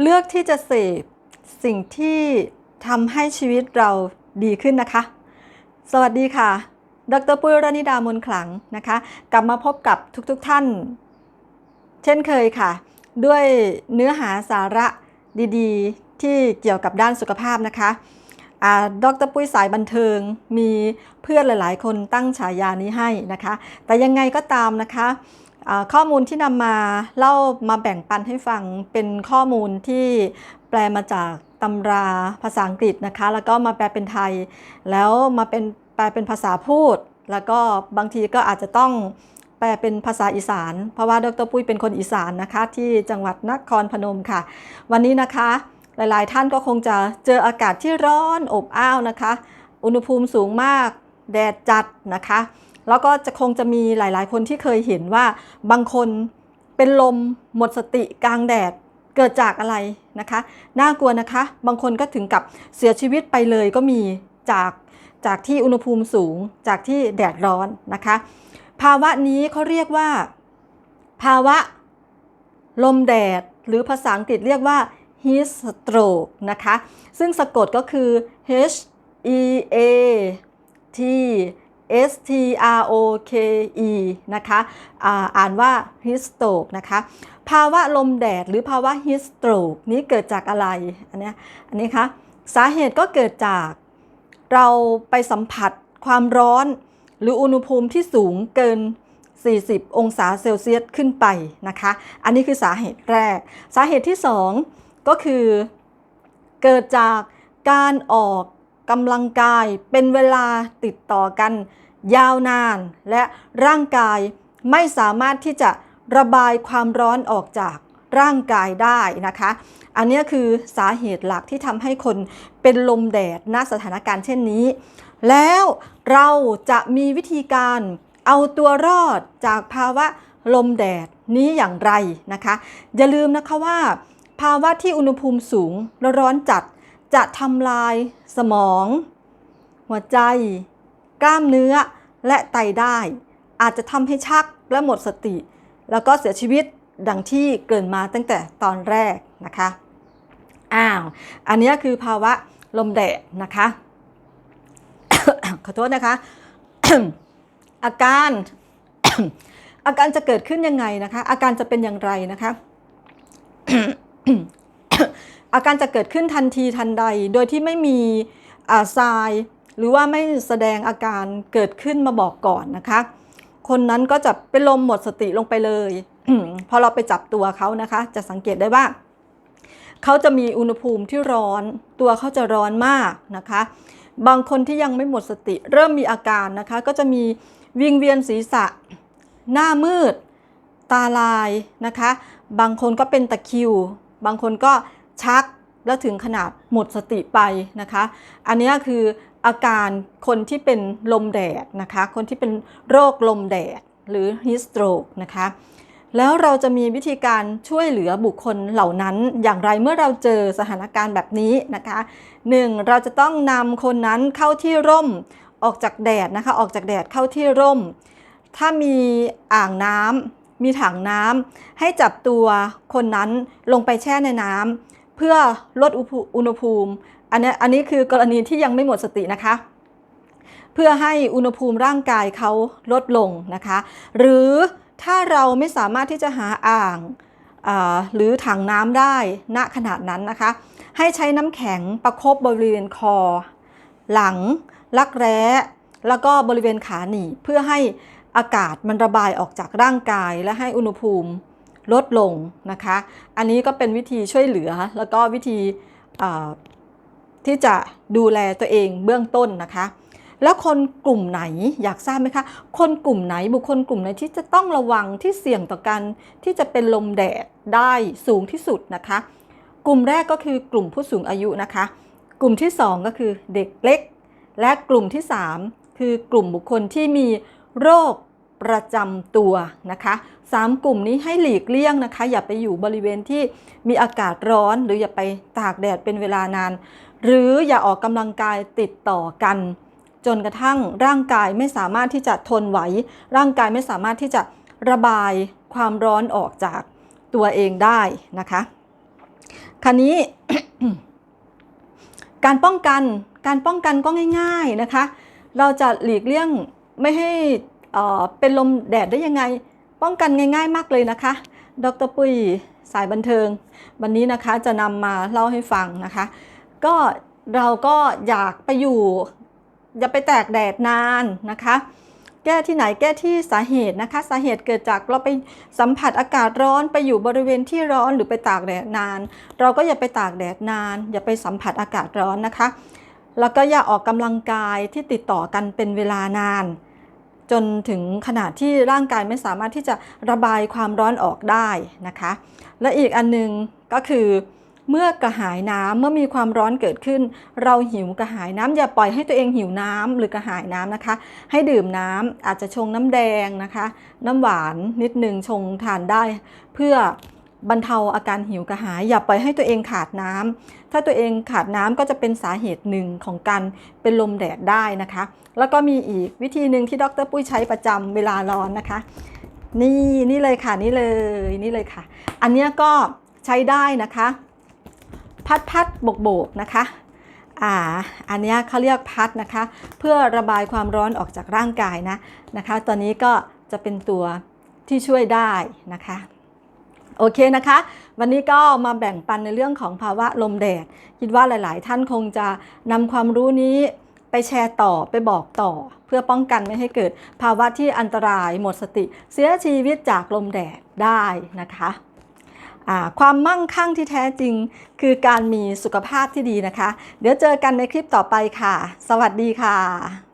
เลือกที่จะเสพสิ่งที่ทำให้ชีวิตเราดีขึ้นนะคะ สวัสดีค่ะ ดรปุ้ยรณิดามนขลังนะคะ กลับมาพบกับทุกๆทท่าน เช่นเคยค่ะ ด้วยเนื้อหาสาระดีๆ ที่เกี่ยวกับด้านสุขภาพนะคะดรปุ้ยสายบันเทิงมีเพื่อนหลาย ๆ คนตั้งฉายานี้ให้นะคะ แต่ยังไงก็ตามนะคะ ข้อมูลที่นำมาเล่ามาแบ่งปันให้ฟังเป็นข้อมูลที่แปลมาจากตำราภาษาอังกฤษนะคะ แล้วก็มาแปลเป็นไทย แล้วมาเป็นแปลเป็นภาษาพูด แล้วก็บางทีก็อาจจะต้องแปลเป็นภาษาอีสาน เพราะว่าดรปุ้ยเป็นคนอีสานนะคะ ที่จังหวัดนครพนมค่ะ วันนี้นะคะหลายๆ ท่านก็คงจะเจออากาศที่ร้อนอบอ้าวนะคะ อุณหภูมิสูงมากแดดจัดนะคะ แล้วก็จะคงจะมีหลาย ๆ คนที่เคยเห็นว่าบางคนเป็นลมหมดสติกลางแดดเกิดจากอะไรนะคะ น่ากลัวนะคะ บางคนก็ถึงกับเสียชีวิตไปเลยก็มีจากจากที่อุณหภูมิสูงจากที่แดดร้อนนะคะ ภาวะนี้เขาเรียกว่า ภาวะลมแดดหรือภาษาอังกฤษเรียกว่า heat stroke นะคะ ซึ่งสะกดก็คือ H E A T S T R O K E นะคะอาอ่านว่า heat stroke นะคะ ภาวะลมแดดหรือภาวะ heat stroke นี้เกิดจากอะไร อันนี้อันนี้คะสาเหตุก็เกิดจากเราไปสัมผัสความร้อนหรืออุณหภูมิที่สูงเกิน 40 องศาเซลเซียสขึ้นไปนะคะ อันนี้คือสาเหตุแรก สาเหตุที่ 2 ก็คือเกิดจากการออก กำลังกายเป็นเวลาติดต่อกัน ยาวนาน และร่างกายไม่สามารถที่จะระบายความร้อนออกจากร่างกายได้นะคะ อันนี้คือสาเหตุหลักที่ทำให้คนเป็นลมแดดณสถานการณ์เช่นนี้ แล้วเราจะมีวิธีการเอาตัวรอดจากภาวะลมแดดนี้อย่างไรนะคะ อย่าลืมนะคะว่า ภาวะที่อุณหภูมิสูงและร้อนจัด จะทำลายสมอง หัวใจ กล้ามเนื้อและไตได้ อาจจะทำให้ชักและหมดสติ แล้วก็เสียชีวิตดังที่เกินมาตั้งแต่ตอนแรกนะคะอ้าวอันนี้คือภาวะลมแดดนะคะ ขอโทษนะคะ อาการอาการจะเกิดขึ้นยังไงนะคะ อาการจะเป็นอย่างไรนะคะ อาการจะเกิดขึ้นทันทีทันใด โดยที่ไม่มีอาทราย หรือว่าไม่แสดงอาการเกิดขึ้นมาบอกก่อนนะคะ คนนั้นก็จะเป็นลมหมดสติลงไปเลยพอเราไปจับตัวเขานะคะ จะสังเกตได้ว่าเขาจะมีอุณหภูมิที่ร้อน ตัวเขาจะร้อนมากนะคะ บางคนที่ยังไม่หมดสติ เริ่มมีอาการนะคะ ก็จะมีวิงเวียนศีรษะ หน้ามืด ตาลายนะคะ บางคนก็เป็นตะคิว บางคนก็ ชักแล้วถึงขนาดหมดสติไปนะคะ อันนี้คืออาการคนที่เป็นลมแดดนะคะ คนที่เป็นโรคลมแดดหรือ heat stroke นะคะ แล้วเราจะมีวิธีการช่วยเหลือบุคคลเหล่านั้นอย่างไรเมื่อเราเจอสถานการณ์แบบนี้นะคะ 1. เราจะต้องนำคนนั้นเข้าที่ร่มออกจากแดดนะคะ ออกจากแดดเข้าที่ร่ม ถ้ามีอ่างน้ำมีถังน้ำให้จับตัวคนนั้นลงไปแช่ในน้ำ เพื่อลดอุณหภูมิ อันนี้อันนี้คือกรณีที่ยังไม่หมดสตินะคะ เพื่อให้อุณหภูมิร่างกายเขาลดลงนะคะ หรือถ้าเราไม่สามารถที่จะหาอ่างหรือถังน้ำได้ณขนาดนั้นนะคะ ให้ใช้น้ำแข็งประคบบริเวณคอ หลัง ลักแร้ แล้วก็บริเวณขาหนีเพื่อให้อากาศมันระบายออกจากร่างกายและให้อุณหภูมิ ลดลงนะคะ อันนี้ก็เป็นวิธีช่วยเหลือแล้วก็วิธีที่จะดูแลตัวเองเบื้องต้นนะคะ แล้วคนกลุ่มไหนอยากทราบไหมคะ คนกลุ่มไหนบุคคลกลุ่มไหนที่จะต้องระวังที่เสี่ยงต่อการที่จะเป็นลมแดดได้สูงที่สุดนะคะ กลุ่มแรกก็คือกลุ่มผู้สูงอายุนะคะ กลุ่มที่ 2 ก็คือเด็กเล็ก และกลุ่มที่ 3 คือกลุ่มบุคคลที่มีโรค ประจำตัวนะคะสามกลุ่มนี้ให้หลีกเลี่ยงนะคะ อย่าไปอยู่บริเวณที่มีอากาศร้อน หรืออย่าไปตากแดดเป็นเวลานาน หรืออย่าออกกำลังกายติดต่อกัน จนกระทั่งร่างกายไม่สามารถที่จะทนไหว ร่างกายไม่สามารถที่จะระบายความร้อนออกจากตัวเองได้นะคะคราวนี้การป้องกันการป้องกันก็ง่าย ๆนะคะ เราจะหลีกเลี่ยงไม่ให้ เป็นลมแดดได้ยังไง ป้องกันง่าย ๆ มากเลยนะคะ ดรปุ้ยสายบันเทิง วันนี้นะคะจะนำมาเล่าให้ฟังนะคะ ก็เราก็อยากไปอยู่ อย่าไปแตกแดดนานนะคะ แก้ที่ไหนแก้ที่สาเหตุนะคะ สาเหตุเกิดจากเราไปสัมผัสอากาศร้อนไปอยู่บริเวณที่ร้อนหรือไปตากแดดนาน เราก็อย่าไปตากแดดนาน อย่าไปสัมผัสอากาศร้อนนะคะ แล้วก็อย่าออกกำลังกายที่ติดต่อกันเป็นเวลานาน จนถึงขนาดที่ร่างกายไม่สามารถที่จะระบายความร้อนออกได้นะคะ และอีกอันหนึงก็คือเมื่อกระหายน้ำเมื่อมีความร้อนเกิดขึ้น เราหิวกระหายน้ำอย่าปล่อยให้ตัวเองหิวน้ำหรือกระหายน้ำนะคะ ให้ดื่มน้ำอาจจะชงน้ำแดงนะคะ น้ำหวานนิดนึงชงทานได้ เพื่อ บรรเทาอาการหิวกระหาย อย่าปล่อยให้ตัวเองขาดน้ำถ้าตัวเองขาดน้ำก็จะเป็นสาเหตุหนึ่งของการเป็นลมแดดได้นะคะ แล้วก็มีอีกวิธีหนึ่งที่ดรปุ้ยใช้ประจำเวลาร้อนนะคะ นี่นี่เลยค่ะนี่เลยนี่เลยค่ะ อันนี้ก็ใช้ได้นะคะ พัดพัดโบกโบกนะคะอ่าอันนี้เขาเรียกพัดนะคะ เพื่อระบายความร้อนออกจากร่างกายนะนะคะ ตอนนี้ก็จะเป็นตัวที่ช่วยได้นะคะ โอเคนะคะ วันนี้ก็มาแบ่งปันในเรื่องของภาวะลมแดด คิดว่าหลาย ๆ ท่านคงจะนำความรู้นี้ไปแชร์ต่อไปบอกต่อ เพื่อป้องกันไม่ให้เกิดภาวะที่อันตรายหมดสติ เสียชีวิตจากลมแดดได้นะคะความมั่งคั่งที่แท้จริง คือการมีสุขภาพที่ดีนะคะ เดี๋ยวเจอกันในคลิปต่อไปค่ะ สวัสดีค่ะ